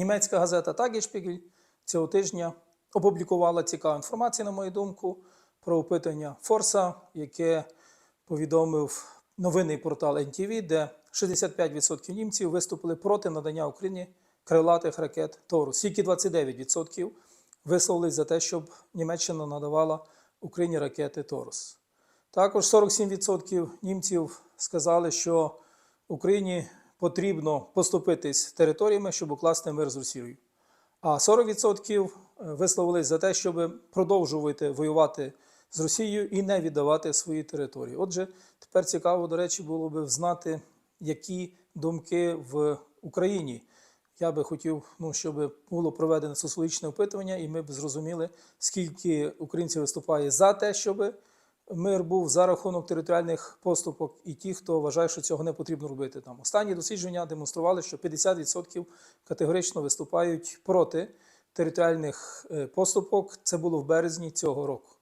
Німецька газета Тагішпігель цього тижня опублікувала цікаву інформацію, на мою думку, про опитання Форса, яке повідомив новинний портал NTV, де 65% німців виступили проти надання Україні крилатих ракет Торус. Тільки 29% висловились за те, щоб Німеччина надавала Україні ракети Торус. Також 47% німців сказали, що Україні потрібно поступитись територіями, щоб укласти мир з Росією. А 40% висловились за те, щоб продовжувати воювати з Росією і не віддавати свої території. Отже, тепер цікаво, до речі, було би знати, які думки в Україні. Я би хотів, ну, щоб було проведено соціологічне опитування, і ми б зрозуміли, скільки українців виступає за те, щоб мир був за рахунок територіальних поступок, і ті, хто вважає, що цього не потрібно робити. Там останні дослідження демонстрували, що 50% категорично виступають проти територіальних е, поступок. Це було в березні цього року.